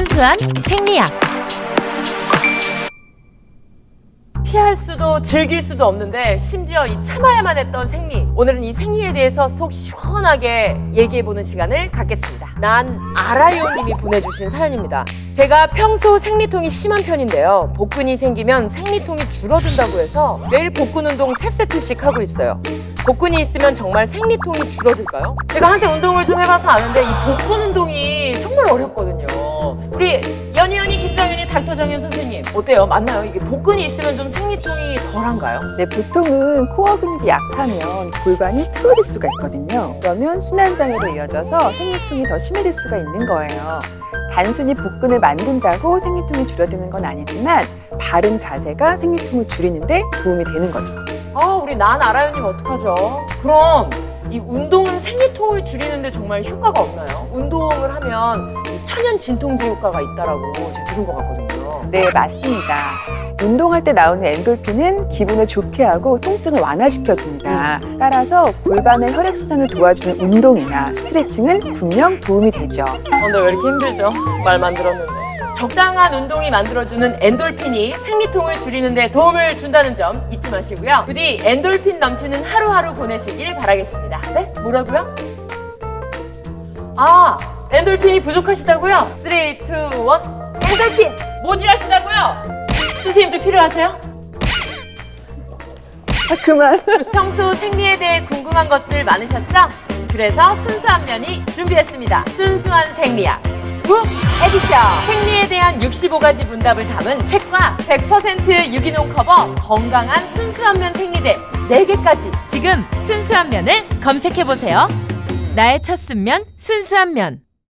순수한 생리학. 피할 수도 즐길 수도 없는데 심지어 이 참아야만 했던 생리. 오늘은 이 생리에 대해서 속 시원하게 얘기해보는 시간을 갖겠습니다. 난 아라이오님이 보내주신 사연입니다. 제가 평소 생리통이 심한 편인데요. 복근이 생기면 생리통이 줄어든다고 해서 매일 복근 운동 3세트씩 하고 있어요. 복근이 있으면 정말 생리통이 줄어들까요? 제가 한때 운동을 좀 해봐서 아는데 이 복근 운동이 정말 어렵거든요. 연희연이 김정현이 닥터 정현 선생님 어때요? 맞나요? 이게 복근이 있으면 좀 생리통이 덜한가요? 네, 보통은 코어 근육이 약하면 골반이 틀어질 수가 있거든요. 그러면 순환장애로 이어져서 생리통이 더 심해질 수가 있는 거예요. 단순히 복근을 만든다고 생리통이 줄어드는 건 아니지만 바른 자세가 생리통을 줄이는데 도움이 되는 거죠. 아 우리 난 알아요님 어떡하죠? 그럼 이 운동은 생리통을 줄이는데 정말 효과가 없나요? 운동을 하면 이 천연 진통제 효과가 있다라고 제가 들은 것 같거든요. 네, 맞습니다. 운동할 때 나오는 엔돌핀은 기분을 좋게 하고 통증을 완화시켜 줍니다. 따라서 골반의 혈액순환을 도와주는 운동이나 스트레칭은 분명 도움이 되죠. 오늘 왜 이렇게 힘들죠? 말만 들었는데. 적당한 운동이 만들어주는 엔돌핀이 생리통을 줄이는 데 도움을 준다는 점 잊지 마시고요. 부디 엔돌핀 넘치는 하루하루 보내시길 바라겠습니다. 네? 뭐라고요? 아, 엔돌핀이 부족하시다고요? 3, 2, 1. 엔돌핀! 모질하시다고요? 선생님도 필요하세요? 아, 그만. 평소 생리에 대해 궁금한 것들 많으셨죠? 그래서 순수한 면이 준비했습니다. 순수한 생리학. 북 에디션. 생리에 대한 65가지 문답을 담은 책과 100% 유기농 커버 건강한 순수한 면 생리대 4개까지 지금 순수한 면을 검색해 보세요. 나의 첫 순면 순수한 면.